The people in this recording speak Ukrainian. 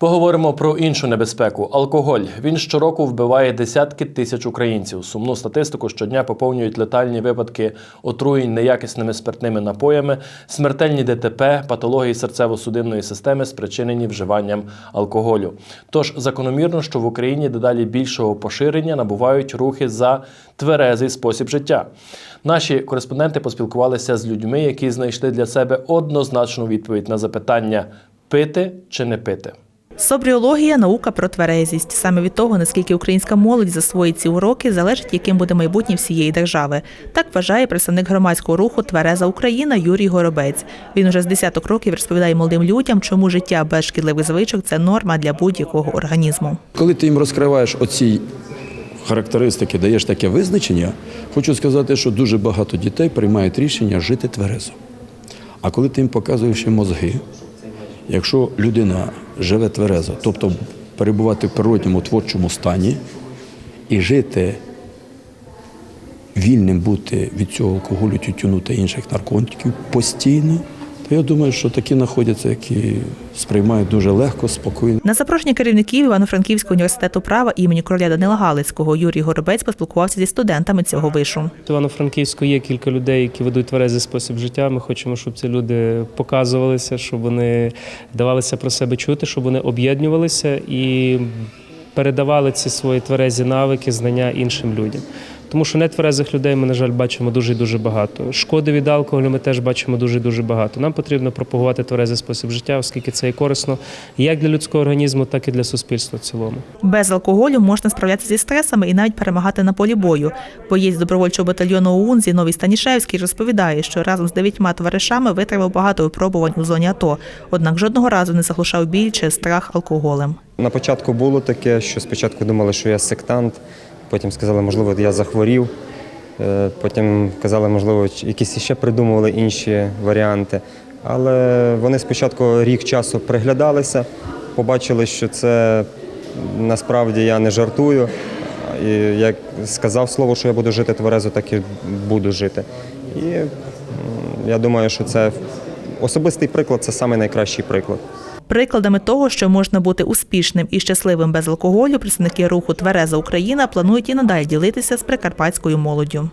Поговоримо про іншу небезпеку алкоголь. Він щороку вбиває десятки тисяч українців. Сумну статистику щодня поповнюють летальні випадки отруєнь неякісними спиртними напоями, смертельні ДТП, патології серцево-судинної системи, спричинені вживанням алкоголю. Тож закономірно, що в Україні дедалі більшого поширення набувають рухи за тверезий спосіб життя. Наші кореспонденти поспілкувалися з людьми, які знайшли для себе однозначну відповідь на запитання пити чи не пити. Собріологія наука про тверезість. Саме від того, наскільки українська молодь засвоїть ці уроки, залежить, яким буде майбутнє всієї держави. Так вважає представник громадського руху Твереза Україна Юрій Горобець. Він уже з десяток років розповідає молодим людям, чому життя без шкідливих звичок це норма для будь-якого організму. Коли ти їм розкриваєш оці характеристики, даєш таке визначення, хочу сказати, що дуже багато дітей приймають рішення жити тверезо. А коли ти їм показуєш мозги, якщо людина живе тверезо, тобто перебувати в природньому творчому стані і жити вільним бути від цього алкоголю, тютюну та інших наркотиків постійно, я думаю, що такі знаходяться, які сприймають дуже легко, спокійно. На запрошення керівників Івано-Франківського університету права імені короля Данила Галицького Юрій Горобець поспілкувався зі студентами цього вишу. Івано-Франківську є кілька людей, які ведуть тверезий спосіб життя. Ми хочемо, щоб ці люди показувалися, щоб вони давалися про себе чути, щоб вони об'єднувалися і передавали ці свої тверезі навики, знання іншим людям. Тому що нетверезих людей ми, на жаль, бачимо дуже і дуже багато. Шкоди від алкоголю ми теж бачимо дуже і дуже багато. Нам потрібно пропагувати тверезий спосіб життя, оскільки це є корисно як для людського організму, так і для суспільства в цілому. Без алкоголю можна справлятися зі стресами і навіть перемагати на полі бою. Боєць добровольчого батальйону ОУН Зіновій Станішевський розповідає, що разом з дев'ятьма товаришами витримав багато випробувань у зоні АТО, однак жодного разу не заглушав біль чи страх алкоголем. На початку було таке, що спочатку думали, що я сектант, потім сказали, можливо, я захворів. Е, Потім казали, можливо, якісь ще придумували інші варіанти. Але вони спочатку рік часу приглядалися, побачили, що це насправді я не жартую. І як сказав слово, що я буду жити тверезо, так і буду жити. І я думаю, що це особистий приклад це найкращий приклад. Прикладами того, що можна бути успішним і щасливим без алкоголю, представники руху Твереза Україна планують і надалі ділитися з прикарпатською молоддю.